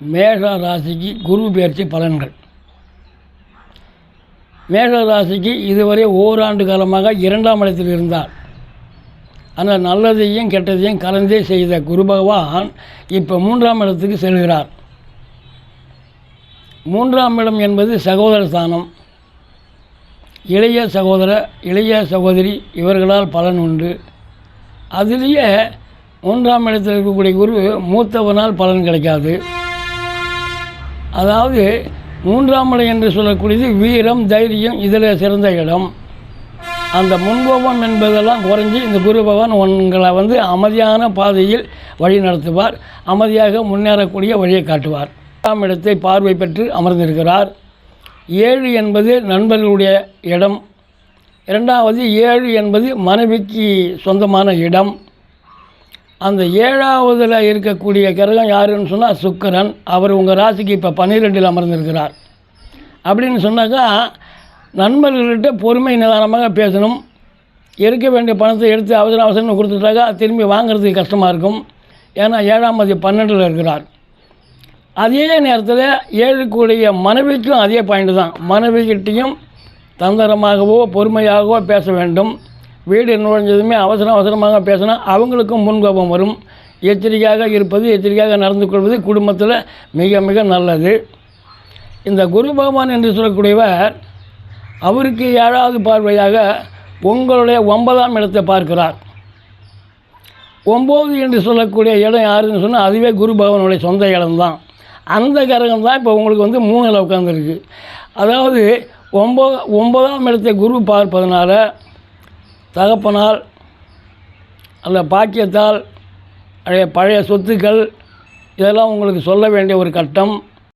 மேஷ ராசிக்கு குரு பெயர்ச்சி பலன்கள். மேஷ ராசிக்கு இதுவரை ஓராண்டு காலமாக இரண்டாம் இடத்தில் இருந்தார். ஆனால் நல்லதையும் கெட்டதையும் கலந்தே செய்த குரு பகவான் இப்போ மூன்றாம் இடத்துக்கு செல்கிறார். மூன்றாம் இடம் என்பது சகோதர ஸ்தானம். இளைய சகோதர இளைய சகோதரி இவர்களால் பலன் உண்டு. அதிலேயே மூன்றாம் இடத்தில் இருக்கக்கூடிய குரு மூத்தவனால் பலன் கிடைக்காது. அதாவது மூன்றாம் இடம் என்று சொல்லக்கூடியது வீரம் தைரியம் இதில் சிறந்த இடம். அந்த முன்கோபம் என்பதெல்லாம் குறைஞ்சி இந்த குரு பகவான் உங்களை வந்து அமைதியான பாதையில் வழி நடத்துவார். அமைதியாக முன்னேறக்கூடிய வழியை காட்டுவார். ஆறாம் இடத்தை பார்வை பெற்று அமர்ந்திருக்கிறார். ஏழு என்பது நண்பர்களுடைய இடம். இரண்டாவது ஏழு என்பது மனைவிக்கு சொந்தமான இடம். அந்த ஏழாவதில் இருக்கக்கூடிய கிரகம் யாருன்னு சொன்னால் சுக்கரன். அவர் உங்கள் ராசிக்கு இப்போ பன்னிரெண்டில் அமர்ந்திருக்கிறார். அப்படின்னு சொன்னாக்கா நண்பர்கள்கிட்ட பொறுமை நிதானமாக பேசணும். இருக்க வேண்டிய பணத்தை எடுத்து அவசர அவசரம்னு கொடுத்துட்டாக்கா திரும்பி வாங்குறதுக்கு கஷ்டமாக இருக்கும். ஏன்னா ஏழாம் மதி பன்னெண்டில் இருக்கிறார். அதே நேரத்தில் ஏழுக்குடைய மனைவிக்கும் அதே பாயிண்ட் தான். மனைவிக்கிட்டேயும் தந்திரமாகவோ பொறுமையாகவோ பேச வேண்டும். வீடு நுழைஞ்சதுமே அவசரம் அவசரமாக பேசினா அவங்களுக்கும் முன்கோபம் வரும். எச்சரிக்கையாக இருப்பது எச்சரிக்கையாக நடந்து கொள்வது குடும்பத்தில் மிக மிக நல்லது. இந்த குரு பகவான் என்று சொல்லக்கூடியவர் அவருக்கு ஏழாவது பார்வையாக உங்களுடைய ஒன்பதாம் இடத்தை பார்க்கிறார். ஒம்பது என்று சொல்லக்கூடிய இடம் யாருன்னு சொன்னால் அதுவே குரு பகவானுடைய சொந்த இடம்தான். அந்த கிரகம் தான் இப்போ உங்களுக்கு வந்து மூணில் உட்காந்துருக்கு அதாவது ஒம்பது ஒன்பதாம் இடத்தை குரு பார்ப்பதனால தகப்பனால் அல்ல பாக்கியத்தால் பழைய பழைய சொத்துக்கள் இதெல்லாம் உங்களுக்கு சொல்ல வேண்டிய ஒரு கட்டம்.